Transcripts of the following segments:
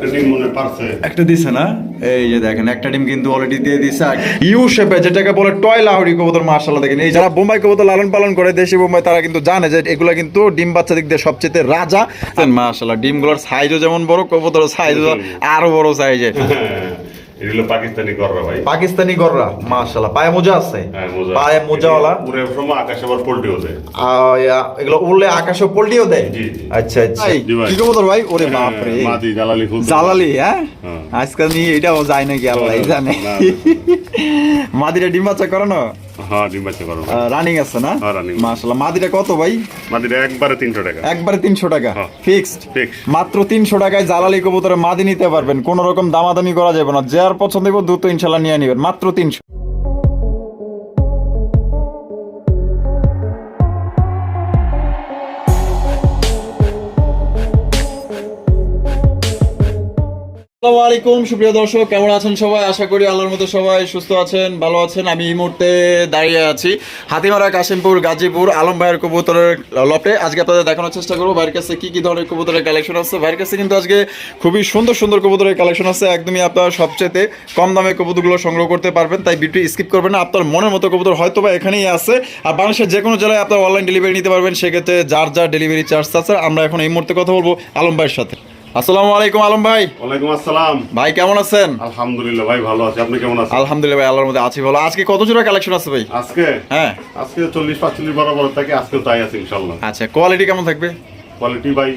একটা ডিম মনে পারছে। একটা দিছে না? এই যে দেখেন একটা ডিম কিন্তু অলরেডি দিয়ে দিছে। ইউ শেপে যেটাকে বলে টয় লাহরি কবুতর মার্শাল্লাহ দেখেন। এই যারা বোম্বাই কবুতর লালন পালন করে দেশি বোম্বাই তারা কিন্তু জানে যে এগুলা কিন্তু ডিম বাচ্চা দিক দিয়ে সবচেয়ে রাজা। মার্শাল্লাহ ডিমগুলোর সাইজও যেমন বড় কবুতর সাইজও আরও বড় সাইজে এটা হলো পাকিস্তানি গররা ভাই। পাকিস্তানি গররা মাশাআল্লাহ। পায়ে মোজা আছে? হ্যাঁ, মোজা। পায়ে মোজাওয়ালা? সময় আকাশে আবার পোল্ট্রিও দেয়। এগুলো উড়লে আকাশে পল্টিও দেয়? জি, জি। আচ্ছা আচ্ছা। ভাই। কি ভাই? ওরে বাপ রে মাদি জালালি ফুল জালালি হ্যাঁ? হ্যাঁ। আজকাল নিয়ে এটাও যায় নাকি আল্লাহ জানে। মাদিরা ডিম বাচ্চা করানো? হ্যাঁ ডিম বাচ্চা করো রানিং আছে না? হ্যাঁ, মাশাআল্লাহ। কত ভাই? মাদিটা একবারে তিনশো টাকা। একবারে তিনশো টাকা? হ্যাঁ। ফিক্সড মাত্র তিনশো টাকায় জালালি কবুতরে মাদি নিতে পারবেন। কোন রকম দামাদামি করা যাবে না। যার পছন্দ হইব দ্রুত ইনশাল্লাহ নিয়ে নিবেন। মাত্র তিনশো। আসসালামু আলাইকুম, সুপ্রিয় দর্শক, কেমন আছেন সবাই? আশা করি আল্লাহর মতো সবাই সুস্থ আছেন, ভালো আছেন। আমি এই মুহূর্তে দাঁড়িয়ে আছি হাতিমারা কাশিমপুর, গাজীপুর, আলম ভাইয়ের কবুতরের লপে আজকে আপনাদের দেখানোর চেষ্টা করব ভাইয়ের কাছে কি কি ধরনের কবুতরের কালেকশন আছে। ভাইয়ের কাছে কিন্তু আজকে খুবই সুন্দর সুন্দর কবুতরের কালেকশন আছে। একদমই আপনার সবচেয়ে কম দামে কবুতরগুলো সংগ্রহ করতে পারবেন, তাই ভিডিও স্কিপ করবেন না। আপনার মনের মতো কবুতর হয়তো বা এখানেই আছে। আর বাংলাদেশের যে কোনো জেলায় আপনার অনলাইন ডেলিভারি নিতে পারবেন। সেক্ষেত্রে যার যার ডেলিভারি চার্জ আছে, আমরা এখন এই মুহূর্তে কথা বলব আলম ভাইয়ের সাথে। আসসালামু আলাইকুম আলম ভাই। ওয়ালাইকুম আসসালাম। ভাই কেমন আছেন? আলহামদুলিল্লাহ ভাই ভালো আছে। আপনি কেমন আছেন? আলহামদুলিল্লাহ ভাই আল্লাহর মধ্যে আছি ভালো। আজকে কত জোড়া কালেকশন আছে ভাই? আজকে? হ্যাঁ। আজকে চল্লিশ পাঁচচল্লিশ বরাবর থাকে আজকে তাই আছে ইনশাল্লাহ আচ্ছা কোয়ালিটি কেমন থাকবে? কোয়ালিটি ভাই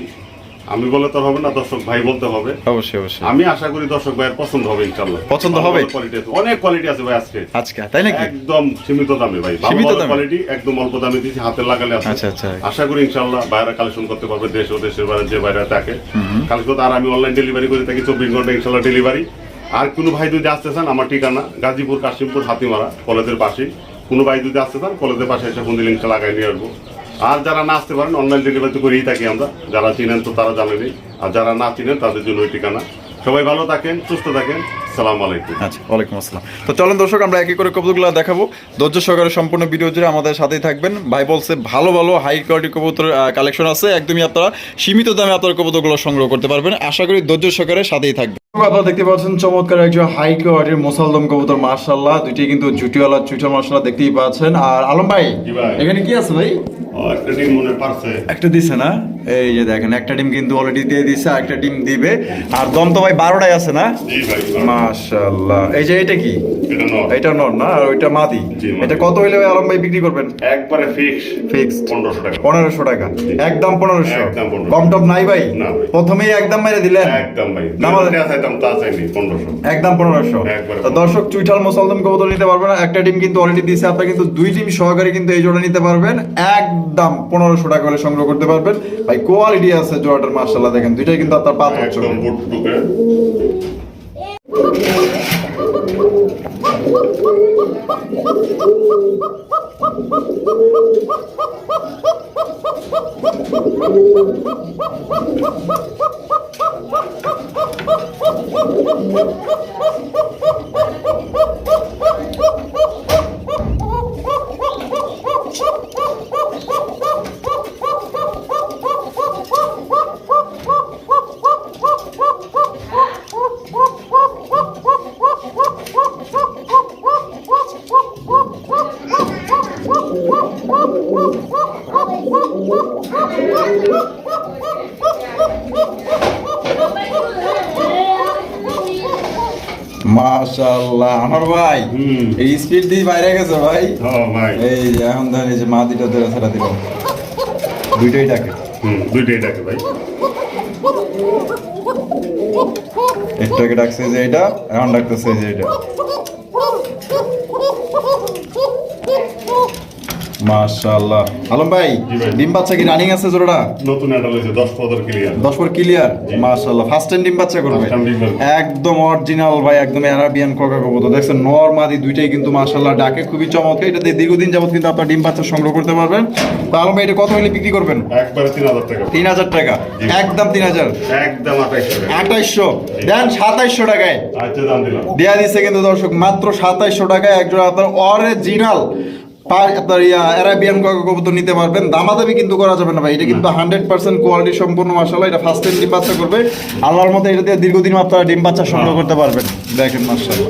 আমি বলে তো হবে না দর্শক ভাই বলতে হবে। অবশ্যই অবশ্যই। আমি আশা করি দর্শক ভাইয়ের পছন্দ হবে ইনশাল্লাহ পছন্দ হবে? কোয়ালিটি আছে। অনেক কোয়ালিটি আছে ভাই আজকে। আজকে তাই নাকি? একদম সীমিত দামে ভাই। সীমিত দামে? কোয়ালিটি একদম অল্প দামে দিয়েছি হাতে লাগালে আছে। আচ্ছা, আচ্ছা। আশা করি ইনশাল্লাহ বাইরে কালেকশন করতে পারবে দেশ ও দেশের বাইরে যে বাইরে থাকে। কালেকশন আর আমি অনলাইন ডেলিভারি করে থাকি চব্বিশ ঘণ্টা ইনশাল্লাহ ডেলিভারি আর কোনো ভাই যদি আসতে চান আমার ঠিকানা গাজীপুর কাশিমপুর হাতিমারা কলেজের পাশে কোনো ভাই যদি আসতে চান কলেজের পাশে এসে ফোন লিঙ্কটা লাগাই নিয়ে আসব। আর যারা না আসতে পারেন অনলাইন ডেলিভারি তো করেই থাকি আমরা। যারা চিনেন তো তারা জানেনি আর যারা না চিনেন, তাদের জন্য ওই ঠিকানা। সবাই ভালো থাকেন, সুস্থ থাকেন। সালাম আলাইকুম। আচ্ছা ওয়ালাইকুম আসসালাম। তো চলেন দর্শক, আমরা করে দেখাবো। সম্পূর্ণ আমাদের সাথেই থাকবেন। বলছে, ভালো ভালো হাই কালেকশন আছে। একদমই আপনারা সীমিত দামে আপনার কবুতরগুলো সংগ্রহ করতে পারবেন। আশা করি ধৈর্য সহকারে সাথেই থাকবেন। আপনারা দেখতে পাচ্ছেন চমৎকার একজন হাই কোয়ালিটির মোসালদম কবুতর মার্শাল্লাহ দুইটি কিন্তু জুটিওয়ালা চুইটাল মার্শাল্লাহ দেখতেই পাচ্ছেন। আর আলম ভাই এখানে কি আছে ভাই? একটা দিছে না? এই যে দেখেন একটা ডিম কিন্তু অলরেডি দিয়ে দিছে একটা ডিম দিবে। আর দম তো ভাই বারোটাই আছে না? মাশাল্লাহ এই যে এটা কি? এটা নর। না? আর ওইটা মাদি। এটা কত হইলে ভাই আলম ভাই বিক্রি করবেন? একবারে ফিক্স ফিক্সড পনেরোশো টাকা। পনেরোশো টাকা। একদম পনেরোশো। একদম 1500 কম টম নাই ভাই? ভাই। প্রথমেই একদম মেরে দিলেন? একদম ভাই। পনেরোশো। একদম পনেরোশো। দর্শক চুইঠাল মুসলদম কবুতর নিতে পারবেন। একটা ডিম কিন্তু অলরেডি দিয়েছে আপনার কিন্তু দুই ডিম সহকারে কিন্তু এই জোড়া নিতে পারবেন। একদম পনেরোশো টাকা হলে সংগ্রহ করতে পারবেন। ভাই কোয়ালিটি আছে জোড়াটার মার্শাল্লাহ দেখেন। দুইটাই কিন্তু আপনার পাত হচ্ছে একদম বুট টুকে আমার ভাই। এই স্পিড দিয়ে বাইরে গেছে ভাই। এই এখন ধরেন এই যে মা দুইটা ধরে ছাড়া দিল। দুইটাই ডাকে। হুম দুইটাই ডাকে ভাই। একটু ডাকছে যে এটা এখন ডাকতেছে যে এটা। মাশাআল্লাহ। আলম ভাই ডিম বাচ্চা কি রানিং আছে জোড়াটা? নতুন অ্যাডাল হয়েছে দশ পদের ক্লিয়ার দশ পর ক্লিয়ার মাশাআল্লাহ ফার্স্ট টাইম ডিম বাচ্চা করবে। একদম অরিজিনাল ভাই একদম আরাবিয়ান কোকা কবুতর। দেখছেন নর মাদি দুইটাই কিন্তু মাশাআল্লাহ ডাকে খুবই চমৎকার। এটা দিয়ে দীর্ঘদিন যাবত কিন্তু আপনার ডিম বাচ্চা সংগ্রহ করতে পারবেন। তো আলম ভাই এটা কত হলে বিক্রি করবেন? একবারে তিন হাজার টাকা। তিন হাজার টাকা? একদম তিন হাজার? একদম আঠাইশশো টাকা। আঠাইশশো? দেন সাতাইশশো টাকায়। আচ্ছা দাম দিলাম। দেয়া দিচ্ছে কিন্তু দর্শক মাত্র সাতাইশশো টাকায় একজোড়া আপনার অরিজিনাল আপনার ইয়া অ্যারাবিয়ান কবুতর নিতে পারবেন। দামাদামি কিন্তু করা যাবে না ভাই। এটা কিন্তু হান্ড্রেড পার্সেন্ট কোয়ালিটি সম্পূর্ণ মাসাল্লাহ এটা ফার্স্ট টাইম ডিম বাচ্চা করবে। আল্লাহর মতো এটা দিয়ে দীর্ঘদিন আপনারা ডিম বাচ্চা সংগ্রহ করতে পারবেন। দেখেন মাসাল্লাহ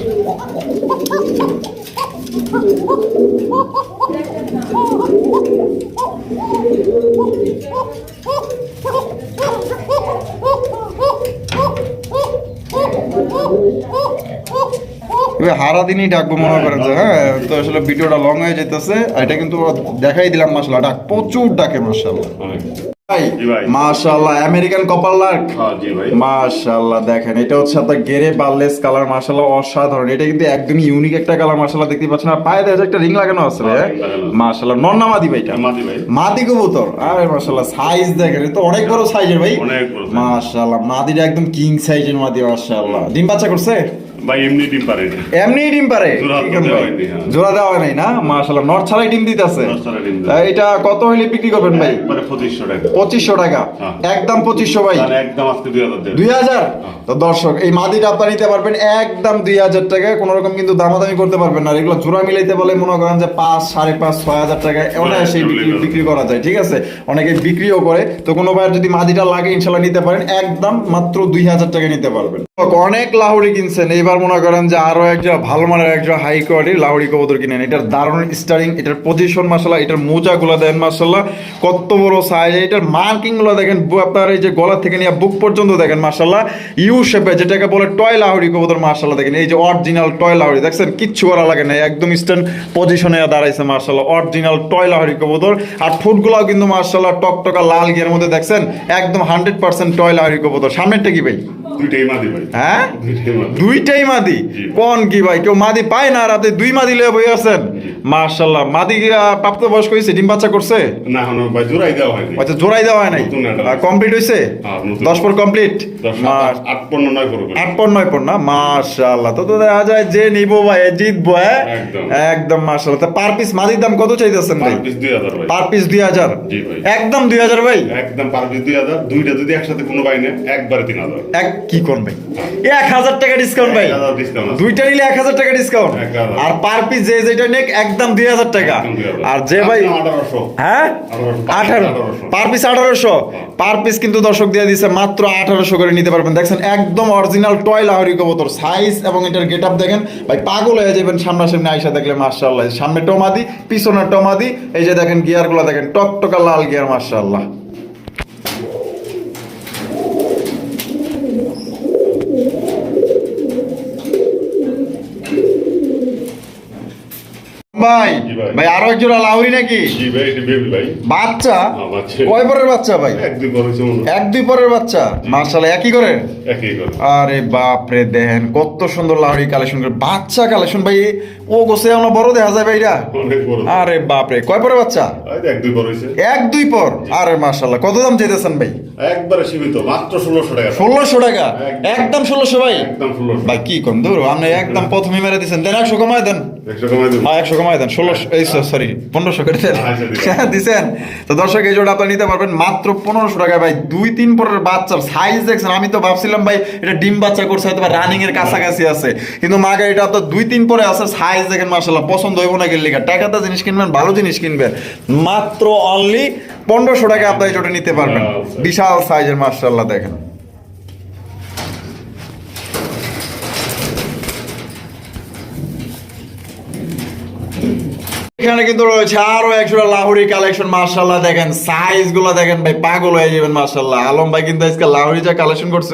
হারা দিনই ডাকবো মনে করেন যে হ্যাঁ তো আসলে ভিডিওটা লং হয়ে যেতেছে এটা কিন্তু দেখাই দিলাম মাসাল্লাহ ডাক প্রচুর ডাকে মাসাল্লাহ আমেরিকান লার্ক হ্যাঁ জি ভাই। মাশাআল্লাহ দেখেন এটা হচ্ছে আপনার গেরে বারলেস কালার মাশাআল্লাহ অসাধারণ। এটা কিন্তু একদমই ইউনিক একটা কালার দেখতে পাচ্ছেন। আর পায়ে দেখা একটা রিং লাগানো আছে ভাই হ্যাঁ, নন্না মাদি ভাই এটা। মাদি ভাই। মাদি কবুতর। আরে মাশাআল্লাহ সাইজ দেখেন এটা অনেক বড় সাইজের ভাই। মাদিটা একদম কিং সাইজের মাদি মাশাআল্লাহ। ডিম বাচ্চা করছে? ভাই এমনি ডিম পারে এমনি ডিম পারে? জোড়া দেওয়া হ্যাঁ। জোড়া দেওয়া নাই না? মাশাআল্লাহ নর ছাড়াই ডিম দিতেছে। নর ছাড়াই ডিম দিতেছে। এটা কত হইলে বিক্রি করবেন ভাই? একবারে পঁচিশশো টাকা। পঁচিশশো টাকা। হ্যাঁ। একদম ভাই। একদম আজকে তো দর্শক এই মাদিটা আপনারা নিতে পারবেন একদম দুই হাজার টাকায়। কোনো রকম কিন্তু দামাদামি করতে পারবেন না। এগুলো জোড়া মিলাইতে বলে মনে করেন যে পাঁচ সাড়ে পাঁচ ছয় হাজার টাকায় অনায়াসে বিক্রি করা যায় ঠিক আছে? অনেকে বিক্রিও করে। তো কোনো ভাইয়ের যদি মাদিটা লাগে ইনশাল্লাহ নিতে পারেন। একদম মাত্র দুই হাজার টাকা নিতে পারবেন। অনেক লাহুড়ি কিনছেন। এইবার মনে করেন যে আরও একজন ভালো মানের একজন হাই কোয়ালিটির লাহুড়ি কবুতর কিনেন এটার দারুণ স্টারিং এটার পজিশন মাসাল্লাহ এটার মোজাগুলো দেন মাসাল্লাহ কত বড় সাইজ এটার মার্কিংগুলো দেখেন আপনার এই যে গলা থেকে নিয়ে বুক পর্যন্ত দেখেন মাসাল্লাহ ইউ শেপে যেটাকে বলে টয় লাহুড়ি কবুতর মাসাল্লাহ দেখেন এই যে অরিজিনাল টয় লাহুড়ি দেখছেন? কিচ্ছু করা লাগে না একদম স্ট্যান্ড পজিশনে দাঁড়াইছে মাসাল্লাহ অরিজিনাল টয় লাহুড়ি কবুতর। আর ঠোঁটগুলাও কিন্তু মাসাল্লাহ টকটকা লাল গিয়ের মধ্যে দেখছেন? একদম হান্ড্রেড পার্সেন্ট টয় লাহুড়ি কবুতর। সামনেরটা কি ভাই? দুইটাই মাদি ভাই। হ্যাঁ? দুইটাই মাদি? মাদি কোন কি ভাই? কেউ মাদি পায় না আর আপনি দুই মাদি লয়ে বই আছেন? মার্শাল্লাহ মাদি আহ, প্রাপ্তবয়স্ক হয়েছে ডিম বাচ্চা করছে? না এখন ভাই জোড়াই দেওয়া হয়নি। আচ্ছা জোড়াই দেওয়া হয় নাই? কমপ্লিট হয়েছে হ্যাঁ, নতুন। দশ পর কমপ্লিট আট, পণ্য নয় আট পর নয় পর না? মার্শাল্লাহ তো তো দেখা যায় যে নিবো ভাই জিতবো হ্যাঁ? একদম। মার্শাল্লাহ তা পার পিস মাদির দাম কত চাইতেছেন ভাই? পার পিস দুই হাজার ভাই। পার পিস দুই হাজার? জি ভাই। একদম দুই হাজার ভাই? একদম পার পিস দুই হাজার। দুইটা যদি একসাথে কোনো বাই নেয় একবারে তিন হাজার। এক কি কোন ভাই? এক হাজার টাকা ডিসকাউন্ট ভাই। দুইটা নিলে এক হাজার টাকা ডিসকাউন্ট আর পার পিস যে যেটা নেক একদম দুই হাজার টাকা। আর যে ভাই হ্যাঁ? আঠারো পার পিস আঠারোশো। পার পিস কিন্তু দর্শক দিয়ে দিছে মাত্র আঠারোশো করে নিতে পারবেন। দেখছেন একদম অরিজিনাল টয় লাহরি কবুতর। সাইজ এবং এটার গেট আপ দেখেন। ভাই পাগল হয়ে যাবেন সামনাসামনি আইসা দেখলে মার্শাল্লাহ সামনে টমাদি পিছনে টমাদি। এই যে দেখেন গিয়ারগুলো দেখেন টকটকা লাল গিয়ার মার্শাল্লাহ ভাই ভাই। আরও একজোড়া লাউরি নাকি? বাচ্চা? কয় পরের বাচ্চা ভাই? এক দুই। এক পরের বাচ্চা? মার্শাল একই করে? আরে বাপ রে দেখেন কত সুন্দর লাহড়ি কালেকশন করে। বাচ্চা কালেকশন ভাই ও গোসে আমরা বড় দেখা যায় ভাইরা। আরে বাপ রে কয় পরের বাচ্চা? এক দুই এক পর? আরে মার্শাল্লাহ কত দাম চাইতেছেন ভাই? একবারে সীমিত মাত্র ষোলোশো টাকা। ষোলোশো টাকা? একদম। ষোলোশো ভাই? একদম ষোলোশো। ভাই কি কম দূর আপনি একদম প্রথমে মেরে দিচ্ছেন দেন একশো কমায় দেন। একশো কমায় দেন ষোলোশো এই সরি পনেরোশো করে দেন। হ্যাঁ, দিছেন। তো দর্শক এই জোড়া আপনি নিতে পারবেন মাত্র পনেরোশো টাকায়। ভাই দুই তিন পরের বাচ্চার সাইজ দেখছেন আমি তো ভাবছিলাম ভাই এটা ডিম বাচ্চা করছে হয়তো রানিং এর কাছাকাছি আছে। কিন্তু মাগে এটা তো দুই তিন পরে আছে সাইজ দেখেন মার্শাল্লাহ পছন্দ হইব না গেলে। টাকাতে জিনিস কিনবেন ভালো জিনিস কিনবেন। মাত্র অনলি পনেরোশো টাকা আপনি এই জোটা নিতে পারবেন। বিশাল সাইজের মার্শাল্লাহ দেখেন। এখানে কিন্তু রয়েছে আরও একশোটা লাহুরি কালেকশন মার্শাল্লাহ দেখেন সাইজগুলো দেখেন ভাই পাগল হয়ে যাবেন মার্শাল্লাহ আলম ভাই কিন্তু আজকে লাহুরি যা কালেকশন করছে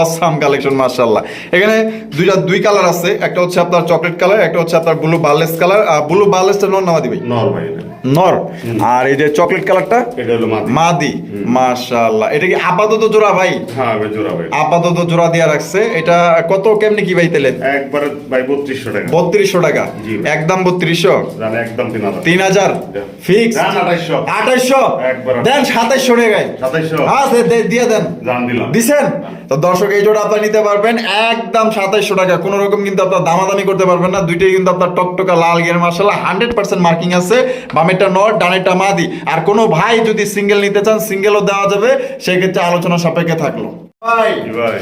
অসাম কালেকশন মার্শাল্লাহ এখানে দুইটা, দুই কালার আছে, একটা হচ্ছে আপনার চকলেট কালার একটা হচ্ছে আপনার ব্লু বার্লেস কালার আর ব্লু বার্লেসটা নন নর্মাল ভাই এটা। নর। আর এই যে চকলেট কালারটা এটা মাদি। মাশাআল্লাহ। এটা কি আপাতত জোড়া ভাই? হ্যাঁ জোড়া ভাই। আপাতত জোড়া দিয়া রাখছে। এটা কত কেমনি কি ভাই তেলেন একবারে ভাই বত্রিশশো টাকা। বত্রিশশো টাকা। একদম বত্রিশশো? জান একদম তিন হাজার। তিন হাজার? ফিক্স জান আঠাইশশো। আঠাইশো একবার। দেন সাতাইশশো টাকায় সাতাইশশো। হ্যাঁ দে- দে- দিয়ে দেন। জান দিলাম। দিছেন? তো দর্শক এই জোড়া আপনার নিতে পারবেন একদম সাতাইশশো টাকা। কোনো রকম কিন্তু আপনার দামাদামি করতে পারবেন না। দুইটাই কিন্তু আপনার টকটকা লাল গিয়ার মার্শাল্লাহ হান্ড্রেড পার্সেন্ট মার্কিং আছে। বামেরটা নট ডানেরটা মাদি। আর কোনো ভাই যদি সিঙ্গেল নিতে চান সিঙ্গেলও দেওয়া যাবে। সেক্ষেত্রে আলোচনা সাপেক্ষে থাকল। ভাই।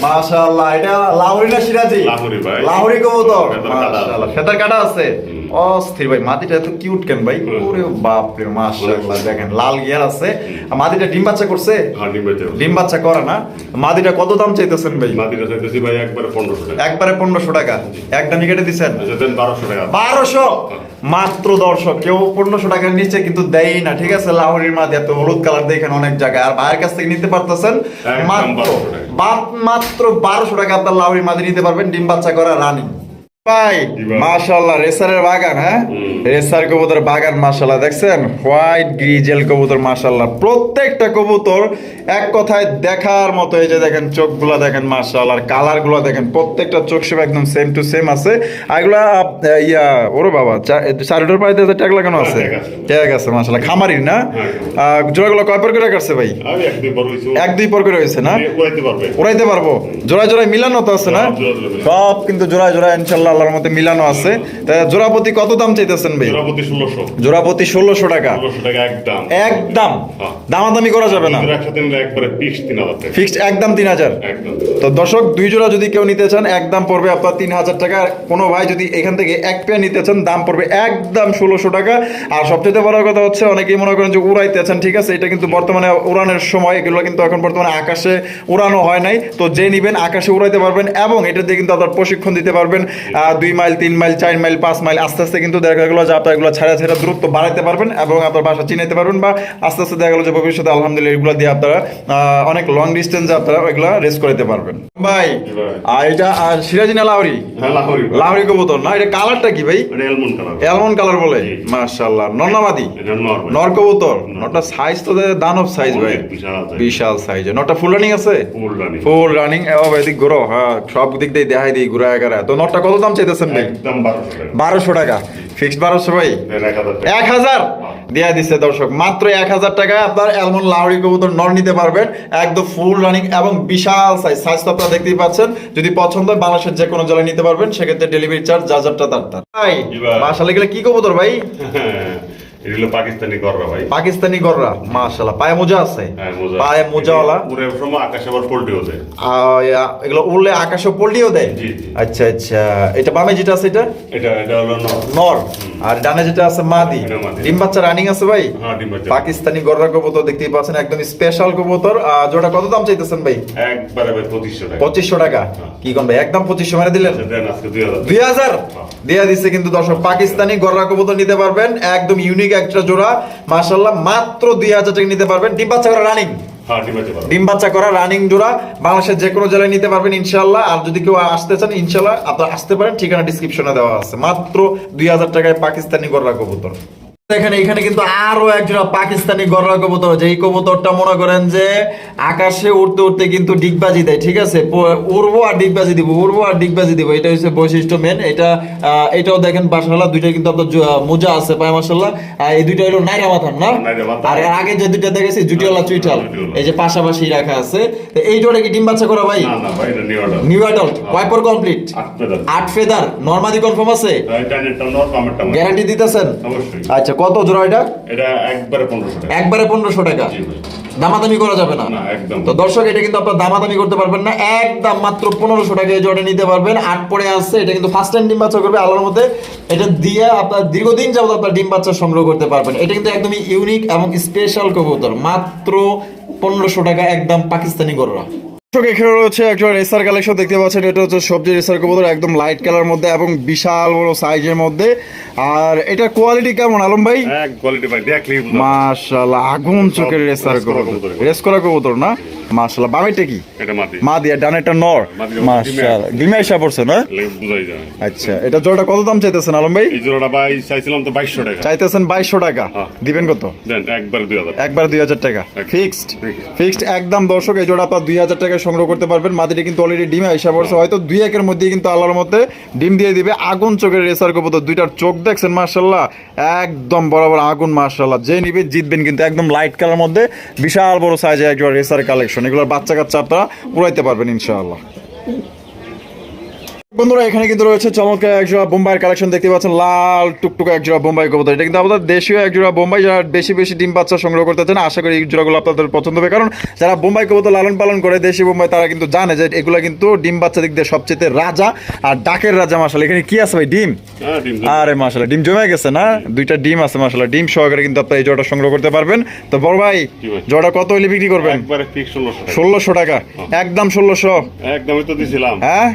মাশাআল্লাহ এটা লাহোরি না সিরাজি? লাহোরি ভাই। লাহোরি কবুতর। মাশাআল্লাহ ফেদার কাটা আছে। অস্থির ভাই মাটিটা এত কিউট কেন ভাই? ওরে বাপ রে মাশাআল্লাহ দেখেন লাল গিয়ার আছে। আর মাটিটা ডিম বাচ্চা করছে? হ্যাঁ ডিম বেচে ডিম বাচ্চা করে না। মাদিটা কত দাম চাইতেছেন ভাই? মাদিটা চাইতেছি ভাই একবারে পনেরোশো টাকা। একবারে পনেরোশো টাকা। একটা নিকেটে দিচ্ছেন আচ্ছা দেন বারোশো টাকা। বারোশো? মাত্র দর্শক কেউ পনেরোশো টাকার নিচে কিন্তু দেয় না ঠিক আছে? লাহোরির মাঝে এত হলুদ কালার দেখেন অনেক জায়গায়। আর ভাইয়ের কাছ থেকে নিতে পারতেছেন? মাত্র 1200 মাত্র বারোশো টাকা আপনার লাহোরির মাঝে নিতে পারবেন ডিম বাচ্চা করা রানিং মাশাআল্লাহ রেসারের বাগান হ্যাঁ? রেসার কবুতর বাগান মাশাআল্লাহ দেখছেন? হোয়াইট গ্রিজেল কবুতর মাশাআল্লাহ। প্রত্যেকটা কবুতর এক কথায় দেখার মতো এই যে দেখেন চোখগুলো দেখেন মাশাআল্লাহ আর কালারগুলো দেখেন প্রত্যেকটা চোখ সব একদম সেম টু সেম আছে। আর এগুলা ইয়া ওরে বাবা চারিটার পাইতে ট্যাগ লাগানো আছে? ট্যাগ আছে। মাশাআল্লাহ খামারির না? হ্যাঁ। জোড়াগুলো কয় পর করে কাটছে ভাই? এক দুই পর করে হয়েছে না? উড়াইতে পারব। জোড়ায় জোড়ায় মিলানো তো আছে না? সব মিলানো। সব কিন্তু জোড়ায় জোড়ায় আল্লাহর মধ্যে মিলানো আছে। জোড়াপতি কত দাম চাইতেছেন ভাই? জোড়াপতি ষোলোশো। জোড়াপতি ষোলোশো টাকা। টাকা একদম। একদম? হ্যাঁ। দামাদামি করা যাবে না? দুটো একসাথে একবারে পিস তিন হাজার ফিক্সড একদম তিন হাজার? তো দর্শক দুই জোড়া যদি কেউ নিতে চান একদম পড়বে আপনার তিন হাজার টাকা। আর কোনো ভাই যদি এখান থেকে এক পেয়ার নিতে চান দাম পড়বে একদম ষোলোশো টাকা। আর সবচেয়ে বড় কথা হচ্ছে অনেকেই মনে করেন যে উড়াইতে চান ঠিক আছে? এটা কিন্তু বর্তমানে উড়ানোর সময়। এগুলো কিন্তু এখন বর্তমানে আকাশে উড়ানো হয় নাই। তো যে নিবেন আকাশে উড়াইতে পারবেন এবং এটা দিয়ে কিন্তু আপনার প্রশিক্ষণ দিতে পারবেন। দুই মাইল তিন মাইল চার মাইল পাঁচ মাইল আস্তে আস্তে কিন্তু দেখা গেলো যে আপনার এগুলো ছাড়া ছাড়া দূরত্ব বাড়াইতে পারবেন এবং আপনার বাসা চিনাইতে পারবেন বা আস্তে আস্তে দেখা গেলো যে ভবিষ্যতে আলহামদুলিল্লাহ এগুলো দিয়ে আপনারা অনেক লং ডিস্টেন্সে আপনারা এগুলো রেস করতে পারবেন। ভাই আর এটা আর সিরাজি না লাহরি? হ্যাঁ লাহোরি কবুতর। না এটা কালারটা কি ভাই? এলমন কালার অ্যালমন্ড কালার বলে। এটা নর্মাল নর কবুতর? নটা সাইজ তো দানব সাইজ ভাই। বিশাল সাইজ নটা ফুল রানিং আছে? ফুল রানি ফুল রানিং এদিক ঘুরো হ্যাঁ সব দিক দিয়ে দেখাই দিই ঘুরা এগারা তো নটটা কত দাম চাইতেছেন ভাই একদম বারোশো টাকা। ফিক্সড বারোশো ভাই? এক হাজার হাজার? দেয়া দিচ্ছে দর্শক মাত্র এক হাজার টাকায় আপনার লাউরি কবুতর নর নিতে পারবেন। একদম ফুল রানিং এবং বিশাল সাইজ সাইজ তো আপনারা দেখতেই পাচ্ছেন। যদি পছন্দ হয় বাংলাদেশের যে কোনো জেলায় নিতে পারবেন সেক্ষেত্রে ডেলিভারি চার্জ যা যারটা তার তার। ভাই বাসালে গেলে কি কবুতর ভাই? পাকিস্তানি গররা ভাই। পাকিস্তানি গররা মাশাআল্লাহ। পায়ে মোজা আছে? হ্যাঁ পায়ে মোজাওয়ালা? সময় আকাশে আবার পোল্টিও দেয়। এগুলো উড়লে আকাশে পল্টিও দেয়। আচ্ছা আচ্ছা। এটা বামে যেটা আছে এটা? এটা এটা হলো নর। আর ডানে যেটা আছে মাদি। ডিম বাচ্চা রানিং আছে ভাই? হ্যাঁ। পাকিস্তানি গররা কবুতর দেখতেই পাচ্ছেন একদম স্পেশাল কবুতর। যেটা কত দাম চাইতেছেন ভাই? একবারে ভাই পঁচিশশো টাকা। টাকা? কি কোন ভাই একদম পঁচিশশো মানে দিলেন? আচ্ছা, দুই হাজার। দেয়া দিচ্ছে কিন্তু দর্শক পাকিস্তানি গররা কবুতর নিতে পারবেন একদম ইউনিক একটা জোড়া মাসাল্লাহ মাত্র দুই হাজার টাকা নিতে পারবেন। ডিম বাচ্চা করা রানিং হ্যাঁ ডিম বাচ্চা ডিম বাচ্চা করা রানিং জোড়া। বাংলাদেশের যে কোনো জেলায় নিতে পারবেন ইনশাল্লাহ আর যদি কেউ আসতে চান ইনশাল্লাহ আপনারা আসতে পারেন। ঠিকানা ডিসক্রিপশনে দেওয়া আছে। মাত্র দুই হাজার টাকায় পাকিস্তানি গররা কবুতর। দেখেন এখানে কিন্তু আরও একজোড়া পাকিস্তানি গররা কবুতর যেই কবুতরটা মনে করেন যে আকাশে উঠতে উঠতে কিন্তু ডিগবাজি দেয় ঠিক আছে? উড়বো আর ডিগবাজি দিব উড়বো আর ডিগবাজি দিব এটা হচ্ছে বৈশিষ্ট্য মেন এটা এটাও দেখেন মাসাল্লাহ দুইটা কিন্তু আপনার মোজা আছে পায় মাসাল্লাহ এই দুইটা হলো নাইরা মাথার না? আর এর আগে যে দুইটা দেখেছি জুটিওয়ালা চুইটাল এই যে পাশাপাশি রাখা আছে। তো এই জোড়া কি ডিম বাচ্চা করা ভাই? নিউ অ্যাডাল্ট ওয়াইপার কমপ্লিট আট ফেদার নরমাদি কনফার্ম আছে। গ্যারান্টি দিতেছেন? আচ্ছা কত জোড়া এটা? এটা একবারে পনেরোশো টাকা। একবারে পনেরোশো টাকা। দামাদামি করা যাবে না। তো দর্শক এটা কিন্তু আপনার দামাদামি করতে পারবেন না। একদম মাত্র পনেরোশো টাকা এই জোড়া নিতে পারবেন। আট পরে আসছে এটা কিন্তু ফার্স্ট টাইম ডিম বাচ্চা করবে আলোর মধ্যে। এটা দিয়ে আপনার দীর্ঘদিন যাবত আপনার ডিম বাচ্চা সংগ্রহ করতে পারবেন। এটা কিন্তু একদমই ইউনিক এবং স্পেশাল কবুতর। মাত্র পনেরোশো টাকা একদম পাকিস্তানি গররা। দর্শক, এখানে রয়েছে একটা রেসার কালেকশন দেখতে পাচ্ছেন এটা হচ্ছে সবজি রেসার কবুতর একদম লাইট কালার মধ্যে এবং বিশাল বড় সাইজের মধ্যে। আর এটা কোয়ালিটি কেমন আলম ভাই? এক কোয়ালিটি ভাই দেখলেই মাশাআল্লাহ আগুন চোখের রেসার কবুতর। রেস করা কবুতর না? মাশাআল্লাহ বামেটা কি? এটা নর। মাশাআল্লাহ এসে পড়ছে না? বুঝাই যায়। আচ্ছা এটা জোড়াটা কত দাম চাইতেছেন আলম ভাই? এই জোড়াটা ভাই চাইছিলাম তো টাকা। চাইতেছেন বাইশশো টাকা। হ্যাঁ। দিবেন কত? দেন একবার দুই হাজার একবার দুই হাজার টাকা। ফিক্সড ফিক্সড একদম দর্শক এই জোড়া আপনার দুই হাজার সংগ্রহ করতে পারবেন। মাটিটা কিন্তু অলরেডি ডিম এসে পড়ছে। হয়তো দুই একের মধ্যে কিন্তু আল্লাহর মধ্যে ডিম দিয়ে দিবে। আগুন চোখের রেসার কবুতর, দুইটার চোখ দেখছেন মার্শাল্লাহ একদম বরাবর আগুন মার্শাল্লাহ যে নিবে, জিতবেন কিন্তু একদম লাইট কালার মধ্যে। বিশাল বড় সাইজে একবার রেসার কালেকশন এগুলোর বাচ্চা কাচ্চা আপনারা উড়াইতে পারবেন, ইনশাআল্লাহ। বন্ধুরা এখানে কিন্তু রয়েছে চমৎকার একজোড়া বোম্বাইয়ের কালেকশন দেখতে পাচ্ছেন। লাল টুকটুক একজোড়া বোম্বাই কবুতর। এটা কিন্তু আমাদের দেশীয় একজোড়া বোম্বাই যারা বেশি বেশি ডিম বাচ্চা সংগ্রহ করতে চান আশা করি এই জোড়াগুলো আপনাদের পছন্দ হবে। কারণ যারা বোম্বাই কবুতর লালন পালন করে দেশি বোম্বাই তারা কিন্তু জানে যে এগুলো কিন্তু ডিম বাচ্চা দিক দিয়ে সবচেয়ে রাজা আর ডাকের রাজা মাসাল এখানে কি আছে ভাই ডিম? হ্যাঁ আরে মাসালা ডিম জমে গেছে না? দুইটা ডিম আছে মাসালা ডিম সহকারে কিন্তু আপনার এই জোড়াটা সংগ্রহ করতে পারবেন। তো বড় ভাই জোড়া কত হলে বিক্রি করবেন? ষোলোশো টাকা। একদম ষোলোশো। একদমই তো দিছিলাম। হ্যাঁ?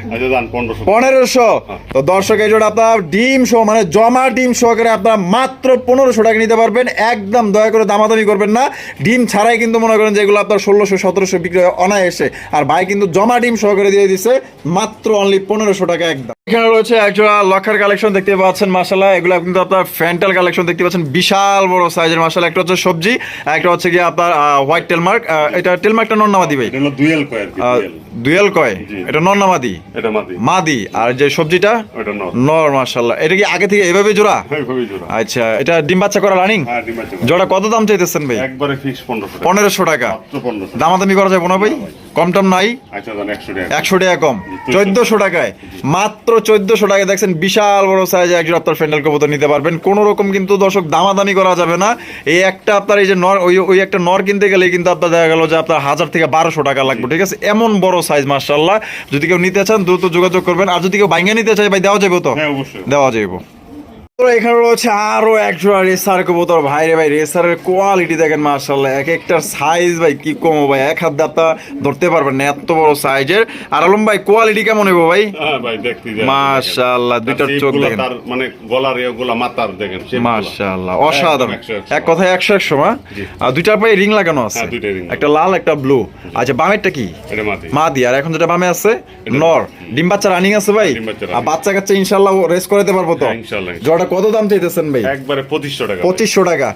পনেরোশো পনেরোশো। তো দর্শক এই জোড়া আপনার ডিম সহ মানে জমা ডিম সহকারে আপনার মাত্র পনেরোশো টাকা নিতে পারবেন। একদম দয়া করে দামাদামি করবেন না। ডিম ছাড়াই কিন্তু মনে করেন যেগুলো আপনার ষোলোশো সতেরোশো বিক্রি হয় অনায়াসে। আর ভাই কিন্তু জমা ডিম সহকারে দিয়ে দিচ্ছে মাত্র অনলি পনেরোশো টাকা একদম। এখানে রয়েছে একজোড়া লক্ষার কালেকশন দেখতে পাচ্ছেন মাসালা এগুলো কিন্তু আপনার ফ্যান্টাল কালেকশন দেখতে পাচ্ছেন বিশাল বড় সাইজের মাসালা একটা হচ্ছে সবজি একটা হচ্ছে গিয়ে আপনার হোয়াইট টেলমার্ক। এটা টেলমার্কটা এটা হলো দুয়েল কয় এটা নন্নামাদি? এটা মাটি মাদি। আর যে সবজিটা? নর। মাশাল্লাহ এটা কি আগে থেকে এভাবে জোড়া? আচ্ছা এটা ডিম বাচ্চা করা রানিং? হ্যাঁ জোড়া কত দাম চাইতেছেন ভাই? পনেরোশো টাকা। দামাদামি করা যাবে না ভাই? কম টম নাই? আচ্ছা একশো টাকা। কম। চোদ্দশো টাকায়। মাত্র চোদ্দশো টাকা দেখছেন বিশাল বড় সাইজে একজন আপনার ফ্যান্ডেল কবুতর নিতে পারবেন। কোনো রকম কিন্তু দর্শক দামাদামি করা যাবে না। এই একটা আপনার এই যে নর ওই ওই একটা নর কিনতে গেলে কিন্তু আপনার দেখা গেল যে আপনার হাজার থেকে বারোশো টাকা লাগবে ঠিক আছে? এমন বড় সাইজ মার্শাল্লাহ যদি কেউ নিতে চান দ্রুত যোগাযোগ করবেন। আর যদি কেউ বাইঙ্গা নিতে চায় ভাই দেওয়া যাবে তো? হ্যাঁ দেওয়া যাইব। তো এখানে রয়েছে আরও একজোড়া রেসার কবুতর। ভাই রে ভাই রেসারের কোয়ালিটি দেখেন মার্শাল্লাহ এক একটার সাইজ ভাই কি কম ভাই? এক হাত ধরতে পারবেন না এত বড় সাইজের আর আলম ভাই কোয়ালিটি কেমন হইব ভাই? হ্যাঁ তার দুইটার চোখ দেখেন। মানে গলার এগুলা মাথার দেখেন shape-গুলো। অসাধারণ। এক কথায় একশো একশো মা। আর দুইটার পায়ে রিং লাগানো আছে। হ্যাঁ, একটা লাল একটা ব্লু আচ্ছা বামেরটা কি? এটা মা দি আর এখন যেটা বামে আছে নর। ডিম বাচ্চা রানিং আছে ভাই? আর বাচ্চা কাচ্চা ইনশাল্লাহ রেস করাতে পারব তো? হ্যাঁ, ইনশাল্লাহ। জোড়া কত দাম চাইতেছেন ভাই? একবারে পঁচিশশো টাকা পঁচিশশো টাকা।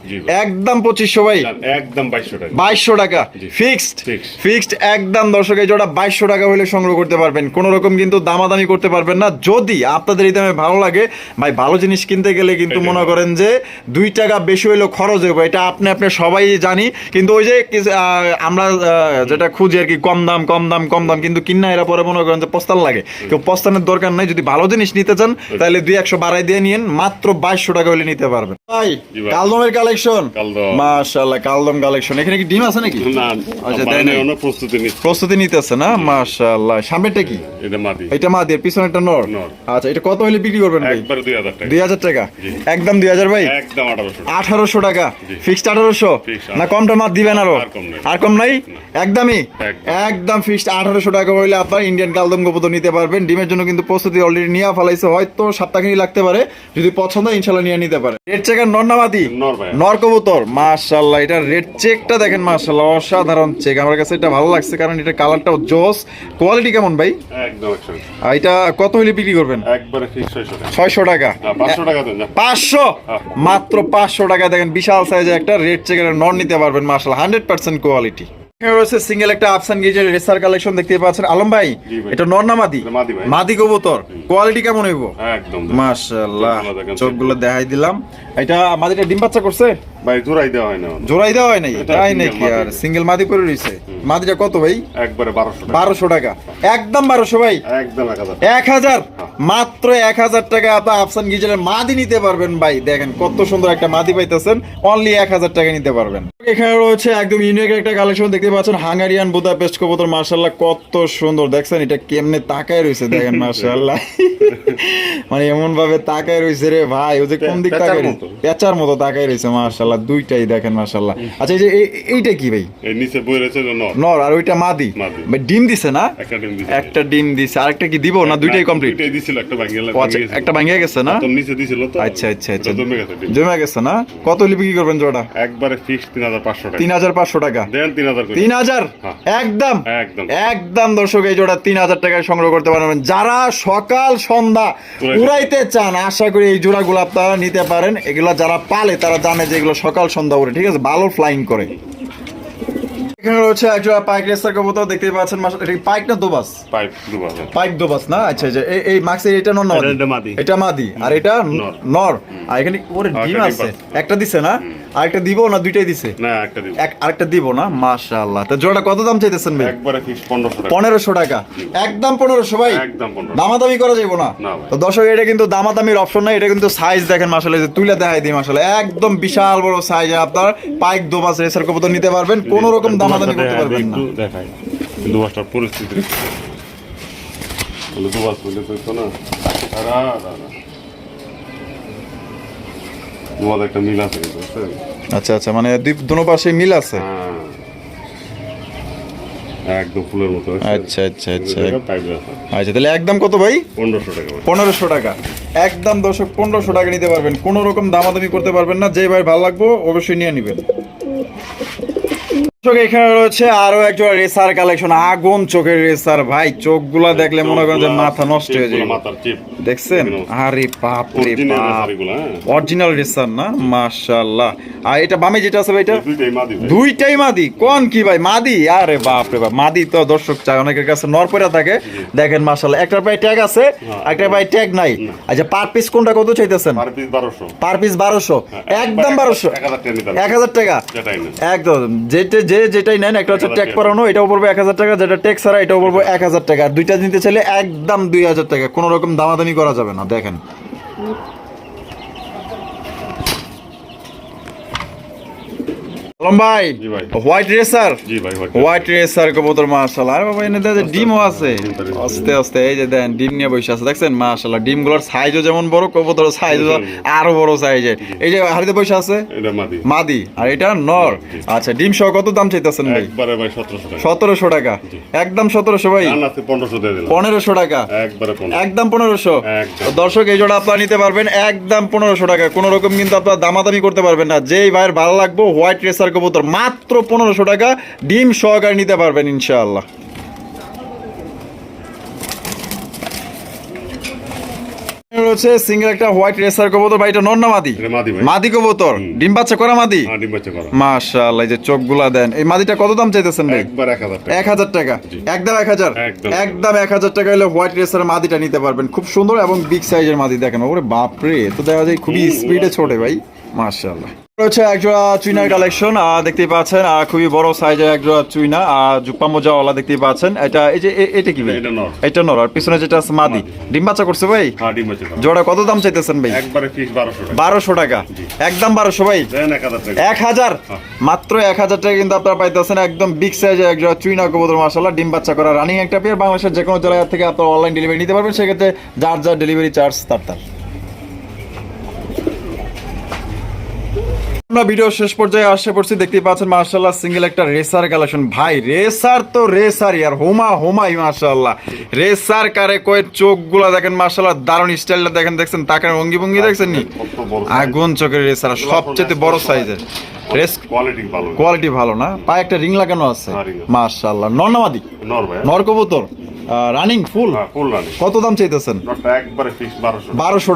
একদম পঁচিশশো ভাই? একদম বাইশশো টাকা। বাইশশো টাকা। ফিক্সড? ফিক্সড। একদম দর্শক এই জোড়া বাইশশো টাকা হলে সংগ্রহ করতে পারবেন। কোনো রকম কিন্তু দামাদামি করতে পারবেন না। যদি আপনাদের এই দামে ভালো লাগে ভাই ভালো জিনিস কিনতে গেলে কিন্তু মনে করেন যে দুই টাকা বেশি হইলেও খরচ হবে এটা আপনি আপনি সবাই জানি। কিন্তু ওই যে আমরা যেটা খুঁজি আর কি কম দাম কম দাম কম দাম কিন্তু কিনা এরা পরে মনে করেন যে পস্তান লাগে। কেউ পস্তানের দরকার নাই। যদি ভালো জিনিস নিতে চান তাহলে দুই একশো বাড়াই দিয়ে নিন মাত্র বাইশশো টাকা হলে নিতে পারবেন। ভাই কালদমের কালেকশন? কালদম। মাশাআল্লাহ কালদম কালেকশন। এখানে কি ডিম আছে নাকি? আচ্ছা, প্রস্তুতি প্রস্তুতি নিতেছে না? মাশাআল্লাহ। সামনেটা কি? এটা মা দিয়ে পিছনে একটা নর। আচ্ছা এটা কত হলে বিক্রি করবেন ভাই? একবারে দুই হাজার টাকা। একদম দুই হাজার ভাই? একদম আঠারোশো টাকা। ফিক্সড আঠারোশো? Fixed না কমটা মাত দিবেন আরও? আর কম নাই। একদমই? একদম। ফিক্সড আঠারোশো টাকা হইলে আপনার ইন্ডিয়ান কালদম কবুতর নিতে পারবেন। ডিমের জন্য কিন্তু প্রস্তুতি অলরেডি নিয়ে ফেলাইছে। হয়তো সপ্তাহখানি লাগতে পারে। যদি পছন্দ ইনশাল্লাহ নিয়ে নিতে পারে। রেড চেকার নর্নামাদি? নর নর কবুতর মাশাল্লাহ এটা রেড চেকটা দেখেন মাশাল্লাহ অসাধারণ চেক আমার কাছে এটা ভালো লাগছে কারণ এটা কালারটাও জোস। কোয়ালিটি কেমন ভাই? একদম এটা কত হইলে বিক্রি করবেন? একবারে ফিক্স ছয়শো টাকা। ছয়শো টাকা। হ্যাঁ, পাঁচশো টাকা দেন যা। পাঁচশো? হ্যাঁ। মাত্র পাঁচশো টাকা দেখেন বিশাল সাইজের একটা রেড চেকের নন নিতে পারবেন মার্শাল হান্ড্রেড পার্সেন্ট কোয়ালিটি রয়েছে সিঙ্গেল একটা আফসান গেজের রেসার কালেকশন দেখতে পাচ্ছেন। আলম ভাই এটা নর না মাদি? এটা মাদি কবুতর। কোয়ালিটি কেমন হইব? একদম। মাশাআল্লাহ চোখগুলো দেখেন। চোখগুলো দেখাই দিলাম। এটা মাদিটা ডিম বাচ্চা করছে? ভাই জোড়াই দেওয়া হয় না জোড়াই দেওয়া হয় নাই? তাই নাকি আর? সিঙ্গেল মাদি রয়েছে মাদিটা কত ভাই? একবারে বারোশো বারোশো টাকা। একদম বারোশো ভাই। একদম এক হাজার। মাত্র এক হাজার টাকা আপনার আফসান গিজারের মাদি নিতে পারবেন ভাই। দেখেন কত সুন্দর একটা মাদি পাইতেছেন। অনলি এক হাজার টাকা নিতে পারবেন। এখানে রয়েছে একদম ইউনিক একটা কালেকশন দেখতে পাচ্ছেন হাঙ্গারিয়ান বুদাপেস্ট কবুতর। মার্শাল্লাহ কত সুন্দর। দেখছেন এটা কেমনে তাকায় রয়েছে দেখেন মার্শাল্লাহ মানে এমন ভাবে তাকায় রয়েছে রে ভাই। ও যে কোন দিক তাকায় মতো। পেঁচার মতো তাকায় রয়েছে মাশাল্লাহ দুইটাই দেখেন মাশাল্লাহ আচ্ছা এই যে এইটা কি ভাই? এই নিচে বই রয়েছে নর। নর আর ওইটা মাদি। ভাই ডিম দিছে না? একটা ডিম দিছে। একটা ডিম দিছে। আরেকটা কি দিব না? দুইটাই কমপ্লিট দুইটাই দিছিল একটা ভাঙিয়ে আচ্ছা একটা ভাঙিয়ে গেছে না? তো নিচে দিছিল তো। আচ্ছা আচ্ছা আচ্ছা। জমে গেছে জমে গেছে না? কত হলে বিক্রি করবেন জোড়া একবারে ফিক্স তিন হাজার পাঁচশো টাকা। তিন হাজার পাঁচশো টাকা। দেন তিন হাজার করে। তিন হাজার? হ্যাঁ। একদম? একদম। একদম দর্শক এই জোড়া তিন হাজার টাকায় সংগ্রহ করতে পারবেন। যারা সকাল সন্ধ্যা উড়াইতে- চান। আশা করি এই জোড়া জোড়াগুলো আপনারা নিতে পারেন। এগুলো যারা পালে তারা জানে যে এগুলো সকাল সন্ধ্যা করে ঠিক আছে? ভালো ফ্লাইং করে। এখানে রয়েছে পাইক রেসার কবুতর দেখতে পাচ্ছেন পাইক না দোবাস? পাইপ ডুবা হয়। পাইক দোবাস না? আচ্ছা আচ্ছা এই এই মাক্সের এটা নর মাদি। এটা মাদি আর এটা নর। আর এখানে ওরে ডিম আছে। একটা দিছে না? আরেকটা দিব না দুইটাই দিছে? না একটা দিব। আরেকটা দিব না? মাশাআল্লাহ। তো জোড়াটা কত দাম চাইতেছেন ভাই? একবারে ফিক্স পনেরোশো টাকা। পনেরোশো টাকা। একদম পনেরোশো ভাই? একদম পনেরো দামাদামি করা যাব না? না তো দর্শক এটা কিন্তু দামাদামির অপশন নাই এটা কিন্তু সাইজ দেখেন মাসালে যে তুলে দেখাই দিই মাসালে একদম বিশাল বড় সাইজ আপনার পাইক দোবাস রেসার কবুতর নিতে পারবেন। কোন রকম দামাদামি করতে পারবেন একটু দেখাই। দুবাসটার পরিস্থিতি বলে দুবাস বলে তো তো না। দাঁড়া, দাঁড়া। দুবাস একটা মিল আছে কিন্তু আচ্ছা আচ্ছা মানে দুই দুনো পাশে মিল আছে? হ্যাঁ। একদম ফুলের মতো আচ্ছা আচ্ছা আচ্ছা। আচ্ছা তাহলে একদম কত ভাই? পনেরোশো টাকা পনেরোশো টাকা। একদম দর্শক পনেরোশো টাকা নিতে পারবেন। কোনো রকম দামাদামি করতে পারবেন না। যে ভাই ভালো লাগবো অবশ্যই নিয়ে নেবেন। দর্শক, এখানে রয়েছে আরও একজন রেসার কালেকশন আগুন চোখের রেসার। ভাই চোখগুলা দেখলে মনে করেন যে মাথা নষ্ট হয়ে চিপ দেখছেন? আরে বাপ রে বাপ। হ্যাঁ। অরিজিনাল রেসার না? মাশাআল্লাহ। আর এটা বামে যেটা আছে ভাই এটা? দুইটাই মাদি কোন কি ভাই মাদি? আরে বাপ রে বাপ মাদি তো দর্শক চায় অনেকের কাছে নরপেরা থাকে। দেখেন মাশাআল্লাহ। একটা ভাই ট্যাগ আছে একটা ভাই ট্যাগ নাই। আচ্ছা পার পিস কোনটা কত চাইতেছেন? পার পিস বারোশো। পার পিস বারোশো। একদম বারোশো। এক হাজার টাকা নিতে হবে। এক হাজার টাকা? একদম। যেটা যে যেটাই নেন একটা হচ্ছে 1000 ট্যাগ এটা পরানো এটাও পড়বে এক হাজার টাকা যেটা ট্যাগ ছাড়া এটাও পড়বে এক হাজার টাকা। আর দুইটা নিতে চাইলে একদম দুই হাজার টাকা কোনো রকম দামাদামি করা যাবে না দেখেন। আলম ভাই। জি ভাই। হোয়াইট রেসার জি হোয়াইট হোয়াইট রেসার কবুতর মাশাআল্লাহ। আরে বাবা এনে দেখেন ডিমও আছে। আস্তে আস্তে এই যে দেন ডিম নিয়ে বসে আছে। দেখছেন? মাশাআল্লাহ ডিমগুলোর সাইজও যেমন বড় কবুতরের সাইজও আরও বড় সাইজের এই যে হাড়িতে বসে আছে? মাদি। মাদি। আর এটা নর। আচ্ছা ডিম সহ কত দাম চাইতেছেন ভাই? সতেরোশো টাকা। একদম সতেরোশো ভাই? পনেরোশো টাকা? একদম পনেরোশো? দর্শক এই জোড়া আপনারা নিতে পারবেন। একদম পনেরোশো টাকা। কোনো রকম কিন্তু আপনার দামাদামি করতে পারবেন না। যেই ভাইয়ের ভালো লাগবে হোয়াইট রেসার কবুতর মাত্র পনেরোশো টাকা। ডিম সহকারে নিতে পারবেন ইনশাআল্লাহ। রয়েছে সিঙ্গেল একটা হোয়াইট রেসার কবুতর। ভাই এটা নর না মাদি? মাদি কবুতর? ডিম বাচ্চা করা মাদি? হ্যাঁ ডিম বাচ্চা করা। মাশাআল্লাহ এই যে চোখগুলা দেন। এই মাদিটা কত দাম চাইতেছেন ভাই? একবার টাকা। একদম এক হাজার? একদম। একদম এক হাজার টাকা হলে হোয়াইট রেসার মাদিটা নিতে পারবেন। খুব সুন্দর এবং বিগ সাইজের মাদি দেখেন। ওরে বাপরে তো দেখা যায় খুবই স্পিডে ছোটে ভাই। মাশাআল্লাহ। হচ্ছে একজোড়া চুইনার কালেকশন দেখতেই পাচ্ছেন আর খুবই বড় সাইজের একজোড়া চুইনা আর জুপ্পা মোজাওয়ালা দেখতেই পাচ্ছেন। এটা এই যে এটা কি ভাই? এটা নর। আর পিছনে যেটা মাদি। ডিম বাচ্চা করছে ভাই? হ্যাঁ জোড়া কত দাম চাইতেছেন ভাই? বারোশো টাকা। একদম বারোশো ভাই? এক হাজার হ্যাঁ। মাত্র এক হাজার টাকা কিন্তু আপনারা পাইতেছেন একদম বিগ সাইজের একজন চুইনা কবুতর মাসাল্লাহ ডিম বাচ্চা করা রানিং একটা পেয়ার বাংলাদেশের যে কোনো জায়গা থেকে আপনারা অনলাইন ডেলিভারি নিতে পারবেন। সেক্ষেত্রে যার যার ডেলিভারি চার্জ তার তার। আমরা ভিডিও শেষ পর্যায়ে আসে পড়ছি। দেখতে পাচ্ছেন মার্শাল্লাহ সিঙ্গেল একটা রেসার কালেকশন ভাই রেসার তো রেসার ইয়ার হোমা হোমাই মার্শাল্লাহ রেসার কারে কয়ে চোখগুলা দেখেন মার্শাল্লাহ দারুণ স্টাইলটা দেখেন দেখছেন? তাকার অঙ্গি ভঙ্গি দেখছেন নি আগুন চোখের রেসার সবচেয়ে বড় সাইজের রেস কোয়ালিটি ভালো। কোয়ালিটি ভালো না? পায়ে একটা রিং লাগানো আছে। হ্যাঁ। মাশাআল্লাহ। নর ভাই নর কবুতর? রানিং ফুল হ্যাঁ ফুল রানি কত দাম চাইতেছেন? একবারে ফিক্স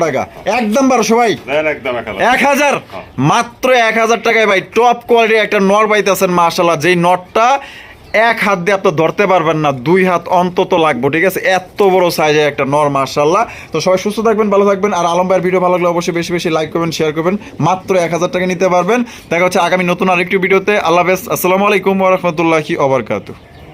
টাকা। একদম ভাই? একদম হাজার। মাত্র এক হাজার টাকায় ভাই টপ কোয়ালিটির একটা নর পাইতেছেন যেই নটটা এক হাত দিয়ে আপনি ধরতে পারবেন না দুই হাত অন্তত লাগবে ঠিক আছে? এত বড় সাইজের একটা নর মাশাল্লাহ তো সবাই সুস্থ থাকবেন ভালো থাকবেন আর আলম ভাইয়ের ভিডিও ভালো লাগলে অবশ্যই বেশি বেশি লাইক করবেন শেয়ার করবেন। মাত্র এক হাজার টাকা নিতে পারবেন। দেখা হচ্ছে আগামী নতুন আরেকটি ভিডিওতে আল্লাহ হাফেজ। আসসালামু আলাইকুম ওরহমতুল্লাহি ওবরকাতু